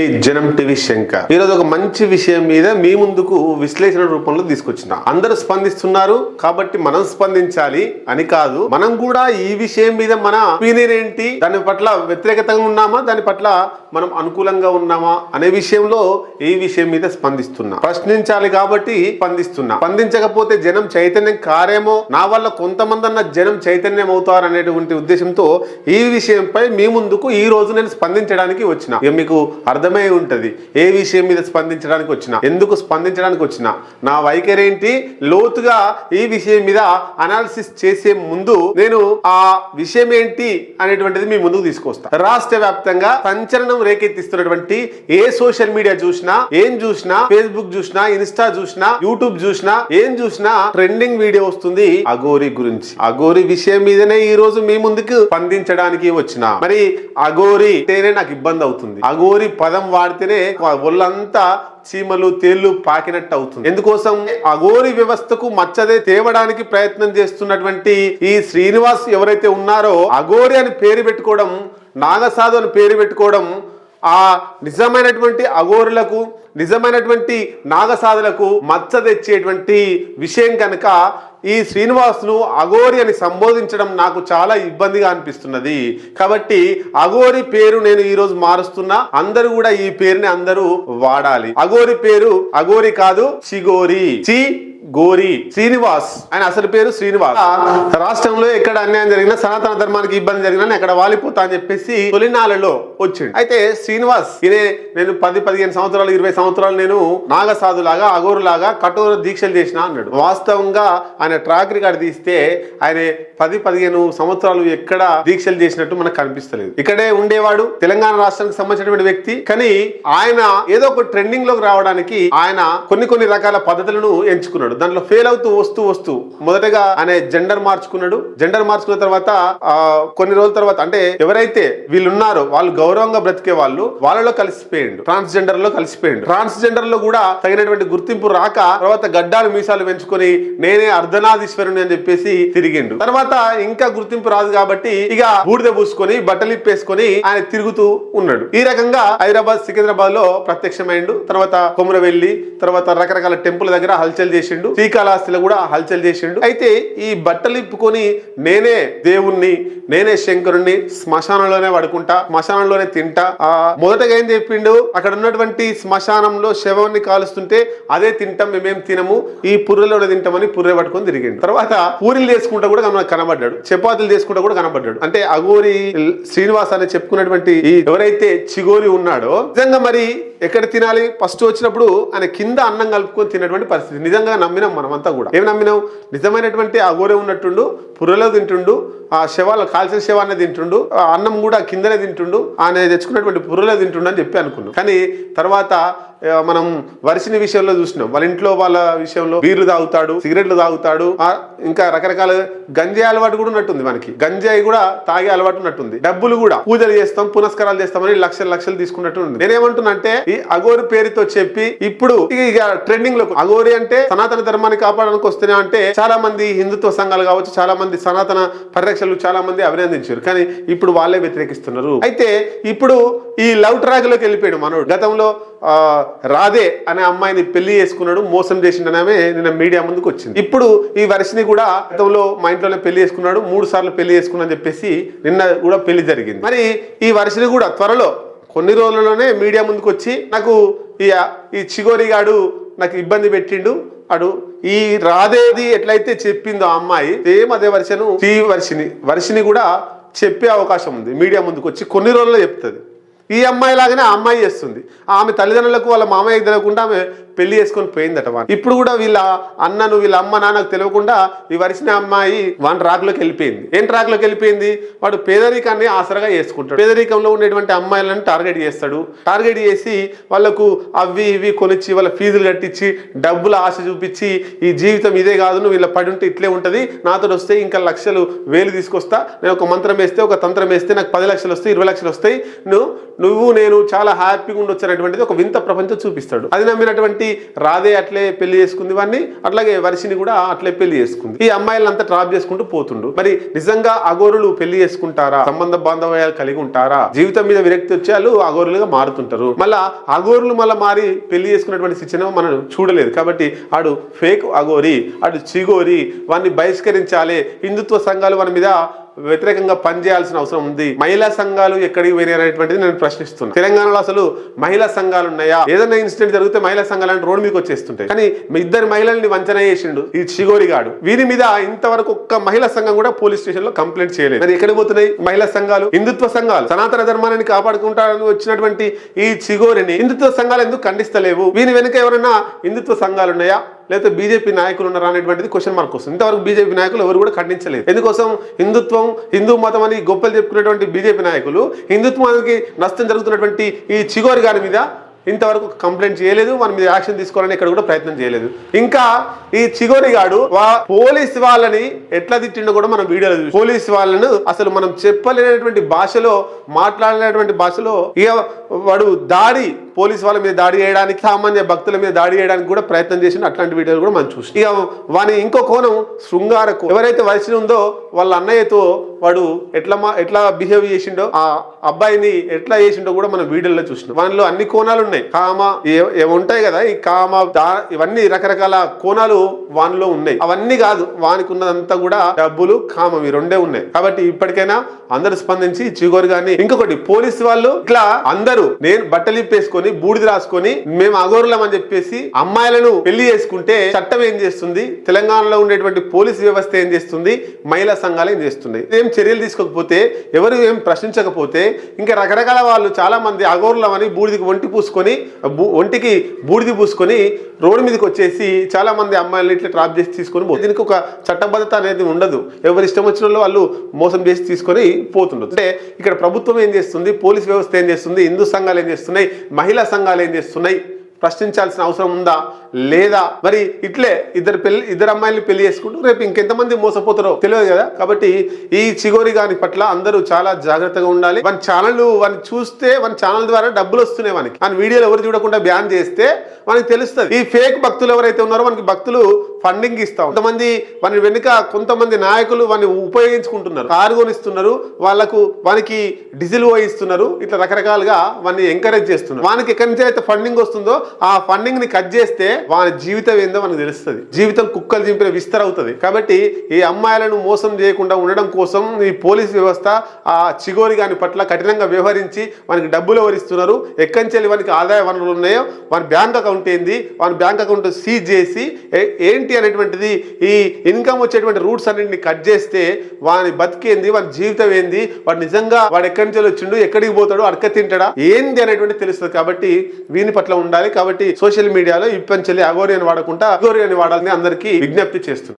మీ జనం టీవీ శంకర్. ఈరోజు ఒక మంచి విషయం మీద మీ ముందుకు విశ్లేషణ రూపంలో తీసుకొచ్చిన. అందరూ స్పందిస్తున్నారు కాబట్టి మనం స్పందించాలి అని కాదు. మనం కూడా ఈ విషయం మీద మన ఒపీనియన్ ఏంటి? దాని పట్ల వ్యతిరేకతంగా ఉన్నామా? దాని పట్ల మనం అనుకూలంగా ఉన్నామా? అనే విషయంలో ఈ విషయం మీద స్పందిస్తున్నా. ప్రశ్నించాలి కాబట్టి స్పందిస్తున్నా. స్పందించకపోతే జనం చైతన్యం కారేమో? నా వల్ల కొంతమంది అన్న జనం చైతన్యం అవుతారు అనేటువంటి ఉద్దేశంతో ఈ విషయంపై మీ ముందుకు ఈ రోజు నేను స్పందించడానికి వచ్చిన. ఇక మీకు అర్థమై ఉంటుంది. ఏ విషయం మీద స్పందించడానికి వచ్చిన ఎందుకు స్పందించడానికి వచ్చిన నా వైఖరి ఏంటి లోతుగా ఈ విషయం మీద అనాలిసిస్ చేసే ముందు నేను ఆ విషయం ఏంటి అనేటువంటిది మీ ముందుకు తీసుకొస్తా రాష్ట్ర వ్యాప్తంగా సంచలనం రేకెత్తిస్తున్నటువంటి ఏ సోషల్ మీడియా చూసినా ఏం చూసినా ఫేస్బుక్ చూసినా ఇన్స్టా చూసినా యూట్యూబ్ చూసినా ఏం చూసినా ట్రెండింగ్ వీడియో వస్తుంది అగోరి గురించి. అగోరి విషయం మీదనే ఈ రోజు మీ ముందుకు స్పందించడానికి వచ్చిన. మరి అగోరి నాకు ఇబ్బంది అవుతుంది. అగోరి పదం వాడితేనే ఒళ్ళంతా చీమలు తేళ్ళు పాకినట్టు అవుతుంది ఎందుకోసం అఘోరి వ్యవస్థకు మచ్చదే తేవడానికి ప్రయత్నం చేస్తున్నటువంటి ఈ శ్రీనివాస్ ఎవరైతే ఉన్నారో అఘోరి అని పేరు పెట్టుకోవడం నాగసాధు అని పేరు పెట్టుకోవడం ఆ నిజమైనటువంటి అఘోరులకు నిజమైనటువంటి నాగసాధులకు మచ్చ తెచ్చేటువంటి విషయం కనుక ఈ శ్రీనివాస్ను అఘోరి అని సంబోధించడం నాకు చాలా ఇబ్బందిగా అనిపిస్తున్నది. కాబట్టి అఘోరి పేరు నేను ఈ రోజు మారుస్తున్నా అందరూ కూడా ఈ పేరుని అందరూ వాడాలి. అఘోరి పేరు అఘోరి కాదు చిగోరి చి గోరి శ్రీనివాస్ ఆయన అసలు పేరు శ్రీనివాస్. రాష్ట్రంలో ఎక్కడ అన్యాయం జరిగినా సనాతన ధర్మానికి ఇబ్బంది జరిగినా ఎక్కడ వాలిపోతా అని చెప్పేసి తొలినాలలో వచ్చిండు. అయితే శ్రీనివాస్ ఇదే నేను పది పదిహేను సంవత్సరాలు ఇరవై సంవత్సరాలు నేను నాగసాధు లాగా అగోరు లాగా కఠోర దీక్షలు చేసిన అన్నాడు. వాస్తవంగా ఆయన ట్రాక్ రికార్డ్ తీస్తే ఆయన పది పదిహేను సంవత్సరాలు ఎక్కడ దీక్షలు చేసినట్టు మనకు కనిపిస్తలేదు. ఇక్కడే ఉండేవాడు తెలంగాణ రాష్ట్రానికి సంబంధించినటువంటి వ్యక్తి. కానీ ఆయన ఏదో ఒక ట్రెండింగ్లోకి రావడానికి ఆయన కొన్ని కొన్ని రకాల పద్ధతులను ఎంచుకున్నాడు. దాంట్లో ఫెయిల్ అవుతూ వస్తూ వస్తూ మొదటగా ఆయన జెండర్ మార్చుకున్నాడు. జెండర్ మార్చుకున్న తర్వాత కొన్ని రోజుల తర్వాత అంటే ఎవరైతే వీళ్ళున్నారో వాళ్ళు గౌరవంగా బ్రతికే వాళ్ళు వాళ్ళలో కలిసిపోయిండు. ట్రాన్స్జెండర్లో కలిసిపోయిండు. ట్రాన్స్జెండర్లో కూడా తగినటువంటి గుర్తింపు రాక తర్వాత గడ్డాలు మీసాలు పెంచుకొని నేనే అర్ధనాధీశ్వరుని అని చెప్పేసి తిరిగిండు. తర్వాత ఇంకా గుర్తింపు రాదు కాబట్టి ఇక బూడిద పూసుకొని బట్టలు ఇప్పేసుకొని ఆయన తిరుగుతూ ఉన్నాడు. ఈ రకంగా హైదరాబాద్ సికింద్రాబాద్లో ప్రత్యక్షమైండు. తర్వాత కొమురవెల్లి తర్వాత రకరకాల టెంపుల్ దగ్గర హల్చల్ చేసిండు. శ్రీకాళహస్తిలో కూడా హల్చల్ చేసిండు. అయితే ఈ బట్టలు ఇప్పుకొని నేనే దేవుణ్ణి నేనే శంకరుణ్ణి శ్మశానంలోనే పడుకుంటా శ్మశానంలోనే తింటా. ఆ మొదటగా ఏం చెప్పిండు? అక్కడ ఉన్నటువంటి శ్మశానంలో శవాన్ని కాలుస్తుంటే అదే తింటాం మేమేం తినము. ఈ పుర్రెలోనే తింటామని పుర్రె పట్టుకొని తిరిగిండు. తర్వాత పూరీలు చేసుకుంటా కూడా కనబడ్డాడు. చపాతీలు చేసుకుంటా కూడా కనబడ్డాడు. అంటే అగోరి శ్రీనివాస్ అని చెప్పుకున్నటువంటి ఈ ఎవరైతే చిగోరి ఉన్నాడో నిజంగా మరి ఎక్కడ తినాలి? ఫస్ట్ వచ్చినప్పుడు ఆయన కింద అన్నం కలుపుకొని తినేటువంటి పరిస్థితి. నిజంగా నమ్మినాం మనమంతా కూడా. ఏం నమ్మినాం? నిజమైనటువంటి అగోరే ఉన్నట్టుండు పుర్రలో తింటుండు ఆ శవాలు కాల్చిన శవాన్ని తింటుండు ఆ అన్నం కూడా కిందనే తింటుండు ఆయన తెచ్చుకున్నటువంటి పుర్రలో తింటుండు అని చెప్పి అనుకున్నాం. కానీ తర్వాత మనం వరిసిన విషయంలో చూసినాం. వాళ్ళ ఇంట్లో వాళ్ళ విషయంలో బీర్లు తాగుతాడు సిగరెట్లు తాగుతాడు ఇంకా రకరకాల గంజాయి అలవాటు కూడా ఉన్నట్టుంది మనకి. గంజాయి కూడా తాగే అలవాటు ఉన్నట్టుంది. డబ్బులు కూడా పూజలు చేస్తాం పునస్కారాలు చేస్తామని లక్షలు లక్షలు తీసుకున్నట్టు ఉంది నేనేమంటున్నా అంటే ఈ అగోరి పేరుతో చెప్పి ఇప్పుడు ఇక- ట్రెండింగ్లో అగోరి అంటే సనాతన ధర్మాన్ని కాపాడడానికి వస్తున్నా అంటే చాలా మంది హిందుత్వ సంఘాలు కావచ్చు చాలా మంది సనాతన పరిరక్షలు చాలా మంది అభినందించారు. కానీ ఇప్పుడు వాళ్ళే వ్యతిరేకిస్తున్నారు. అయితే ఇప్పుడు ఈ లవ్ ట్రాక్లోకి వెళ్ళిపోయాడు మనోడు. గతంలో ఆ, రాధే అనే అమ్మాయిని పెళ్ళి చేసుకున్నాడు మోసం చేసిండనే నిన్న మీడియా ముందుకు వచ్చింది. ఇప్పుడు ఈ వర్షిని కూడా గతంలో మా ఇంట్లోనే పెళ్ళి చేసుకున్నాడు మూడు సార్లు పెళ్ళి చేసుకున్నా అని చెప్పేసి నిన్న కూడా పెళ్ళి జరిగింది. మరి ఈ వర్షిని కూడా త్వరలో కొన్ని రోజుల్లోనే మీడియా ముందుకు వచ్చి నాకు ఈ ఈ చిగోరి గాడు నాకు ఇబ్బంది పెట్టిండు అడు ఈ రాధేది ఎట్లయితే చెప్పిందో ఆ అమ్మాయి సేమ్ అదే వర్షను ఈ వర్షిని వర్షిని కూడా చెప్పే అవకాశం ఉంది మీడియా ముందుకు వచ్చి కొన్ని రోజుల్లో చెప్తుంది. ఈ అమ్మాయి లాగానే ఆ అమ్మాయి చేస్తుంది. ఆమె తల్లిదండ్రులకు వాళ్ళ మామయ్యకు తెలియకుండా ఆమె పెళ్ళి చేసుకొని పోయిందట వాడు. ఇప్పుడు కూడా వీళ్ళ అన్నను వీళ్ళ అమ్మ నాన్నకు తెలియకుండా ఈ వరిసిన అమ్మాయి వాన్ రాకులోకి వెళ్ళిపోయింది. ఏం రాకులోకి వెళ్ళిపోయింది? వాడు పేదరికాన్ని ఆసరగా చేసుకుంటాడు. పేదరికంలో ఉండేటువంటి అమ్మాయిలను టార్గెట్ చేస్తాడు. టార్గెట్ చేసి వాళ్ళకు అవి ఇవి కొనిచ్చి వాళ్ళ ఫీజులు కట్టించి డబ్బుల ఆశ చూపించి ఈ జీవితం ఇదే కాదు నువ్వు ఇలా పడి ఉంటే ఇట్లే ఉంటుంది నాతో వస్తే ఇంకా లక్షలు వేలు తీసుకొస్తా నేను ఒక మంత్రం వేస్తే ఒక తంత్రం వేస్తే నాకు పది లక్షలు వస్తాయి ఇరవై లక్షలు వస్తాయి నువ్వు నువ్వు నేను చాలా హ్యాపీగా ఉండొచ్చు అనేటువంటిది ఒక వింత ప్రపంచం చూపిస్తాడు. అది నమ్మినటువంటి రాధే అట్లే పెళ్ళి చేసుకుంది వాడిని అట్లాగే వర్షిని కూడా అట్లే పెళ్ళి చేసుకుంది. ఈ అమ్మాయిలంతా ట్రాప్ చేసుకుంటూ పోతుండు. మరి నిజంగా అగోరులు పెళ్ళి చేసుకుంటారా? సంబంధ బాంధవ్యాలు కలిగి ఉంటారా? జీవితం మీద విరక్తి వచ్చే వాళ్ళు అగోరులుగా మారుతుంటారు. మళ్ళా అగోరులు మళ్ళీ మారి పెళ్ళి చేసుకున్నటువంటి శిక్షణ మనం చూడలేదు. కాబట్టి ఆడు ఫేక్ అగోరి ఆడు చిగోరి వాడిని బహిష్కరించాలి హిందుత్వ సంఘాలు వాని మీద వ్యతిరేకంగా పనిచేయాల్సిన అవసరం ఉంది. మహిళా సంఘాలు ఎక్కడికి పోయినాయనేటువంటిది నేను ప్రశ్నిస్తున్నాను. తెలంగాణలో అసలు మహిళా సంఘాలు ఉన్నాయా? ఏదైనా ఇన్సిడెంట్ జరిగితే మహిళా సంఘాలు అంటే రోడ్డు మీకు వచ్చేస్తుంటాయి. కానీ ఇద్దరు మహిళల్ని వంచన చేసిండు ఈ చిగోరిగాడు. వీరి మీద ఇంతవరకు ఒక్క మహిళా సంఘం కూడా పోలీస్ స్టేషన్లో కంప్లైంట్ చేయలేదు. మరి ఎక్కడ పోతున్నాయి మహిళా సంఘాలు? హిందుత్వ సంఘాలు. సనాతన ధర్మాన్ని కాపాడుకుంటారని వచ్చినటువంటి ఈ చిగోరిని హిందుత్వ సంఘాలు ఎందుకు ఖండిస్తలేవు? వీని వెనుక ఎవరైనా హిందుత్వ సంఘాలు ఉన్నాయా? లేకపోతే బీజేపీ నాయకులు ఉన్నారా అనేటువంటిది క్వశ్చన్ మార్క్ వస్తుంది. ఇంతవరకు బీజేపీ నాయకులు ఎవరు కూడా ఖండించలేదు. ఎందుకోసం? హిందుత్వం హిందూ మతం అని గొప్పలు చెప్పుకునేటువంటి బీజేపీ నాయకులు హిందుత్వానికి నష్టం జరుగుతున్నటువంటి ఈ చిగోరి గారి మీద ఇంతవరకు కంప్లైంట్ చేయలేదు. మన మీద యాక్షన్ తీసుకోవాలని ఇక్కడ కూడా ప్రయత్నం చేయలేదు. ఇంకా ఈ చిగోరి గాడు వా పోలీస్ వాళ్ళని ఎట్లా తిట్టిండో కూడా మనం వీడియోలో చూసి. పోలీస్ వాళ్ళను అసలు మనం చెప్పలేనటువంటి భాషలో మాట్లాడలేనటువంటి భాషలో ఇక వాడు దాడి పోలీస్ వాళ్ళ మీద దాడి చేయడానికి సామాన్య భక్తుల మీద దాడి చేయడానికి కూడా ప్రయత్నం చేసిన అట్లాంటి వీడియోలు కూడా మనం చూసి ఇక వాని ఇంకో కోణం శృంగారకు. ఎవరైతే వయసు ఉందో వాళ్ళ అన్నయ్యతో వాడు ఎట్లా ఎట్లా బిహేవ్ చేసిండో ఆ అబ్బాయిని ఎట్లా చేసిండో కూడా మనం వీడియోలో చూసినాం. వానిలో అన్ని కోణాలు ఉన్నాయి. కామ ఏముంటాయి ఉంటాయి కదా ఈ కామ దా- ఇవన్నీ రకరకాల కోణాలు వానిలో ఉన్నాయి. అవన్నీ కాదు వానికి ఉన్నదంతా కూడా డబ్బులు కామం ఈ రెండే ఉన్నాయి. కాబట్టి ఇప్పటికైనా అందరూ స్పందించి చిగోరు గాని. ఇంకొకటి పోలీసు వాళ్ళు ఇట్లా అందరూ నేను బట్టలు ఇప్పేసుకొని బూడిద రాసుకొని మేము అగోరులం అని చెప్పేసి అమ్మాయిలను పెళ్ళి చేసుకుంటే చట్టం ఏం చేస్తుంది? తెలంగాణలో ఉండేటువంటి పోలీస్ వ్యవస్థ ఏం చేస్తుంది? మహిళా సంఘాలు ఏం చేస్తున్నాయి? ఏం చర్యలు తీసుకోకపోతే ఎవరు ఏం ప్రశ్నించకపోతే ఇంకా రకరకాల వాళ్ళు చాలా మంది అగోరులం అని బూడిదికి ఒంటి పూసుకొని ఒంటికి బూడిది పూసుకొని రోడ్డు మీదకి వచ్చేసి చాలా మంది అమ్మాయిలను ఇట్లా ట్రాప్ చేసి తీసుకొని పోతుంది. దీనికి ఒక చట్టబద్ధత అనేది ఉండదు. ఎవరి ఇష్టం వచ్చిన వాళ్ళు వాళ్ళు మోసం చేసి తీసుకొని పోతుండదు అంటే ఇక్కడ ప్రభుత్వం ఏం చేస్తుంది? పోలీస్ వ్యవస్థ ఏం చేస్తుంది? హిందూ సంఘాలు ఏం చేస్తున్నాయి? మహిళా సంఘాలు ఏం చేస్తున్నాయి? ప్రశ్నించాల్సిన అవసరం ఉందా? లేదా? మరి ఇట్లే ఇద్దరు పెళ్ళి ఇద్దరు అమ్మాయిలు పెళ్ళి చేసుకుంటూ రేపు ఇంకెంతమంది మోసపోతారో తెలియదు కదా? కాబట్టి ఈ చిగోరి గాని పట్ల అందరూ చాలా జాగ్రత్తగా ఉండాలి. మన ఛానల్ వాని చూస్తే మన ఛానల్ ద్వారా డబ్బులు వస్తున్నాయి మనకి మన వీడియోలు ఎవరు చూడకుండా బ్యాన్ చేస్తే మనకి తెలుస్తుంది. ఈ ఫేక్ భక్తులు ఎవరైతే ఉన్నారో మనకి భక్తులు ఫండింగ్ ఇస్తాం. కొంతమంది వాని వెనుక కొంతమంది నాయకులు వాని ఉపయోగించుకుంటున్నారు. కారు కొనిస్తున్నారు వాళ్ళకు వానికి డీజిల్ పోయిస్తున్నారు ఇట్లా రకరకాలుగా వాన్ని ఎంకరేజ్ చేస్తున్నారు. వానికి ఎక్కడి నుంచి అయితే ఫండింగ్ వస్తుందో ఆ ఫండింగ్ని కట్ చేస్తే వాని జీవితం ఏందో మనకు తెలుస్తుంది. జీవితం కుక్కలు చింపిన విస్తర అవుతుంది. కాబట్టి ఈ అమ్మాయిలను మోసం చేయకుండా ఉండడం కోసం ఈ పోలీస్ వ్యవస్థ ఆ చిగోరి గాని పట్ల కఠినంగా వ్యవహరించి వానికి డబ్బులు ఎవరిస్తున్నారు? ఎక్కడి నుంచి వానికి ఆదాయ వనరులు ఉన్నాయో వాని బ్యాంక్ అకౌంట్ ఏంది? వాని బ్యాంక్ అకౌంట్ సీజ్ చేసి ఏ- ఏంటి అనేటువంటిది ఈ ఇన్కమ్ వచ్చేటువంటి రూట్స్ అన్నింటిని కట్ చేస్తే వాని బతికేంది వాని జీవితం ఏంది వాడు నిజంగా వాడు ఎక్కడి నుంచి వచ్చిండు ఎక్కడికి పోతాడు అడక తింటాడా ఏంది అనేటువంటి తెలుస్తుంది. కాబట్టి వీని పట్ల ఉండాలి. కాబట్టి సోషల్ మీడియాలో ఇప్పంచెల్లి అగోరి వాడకుండా అగోరి వాడాలని అందరికీ విజ్ఞప్తి చేస్తుంది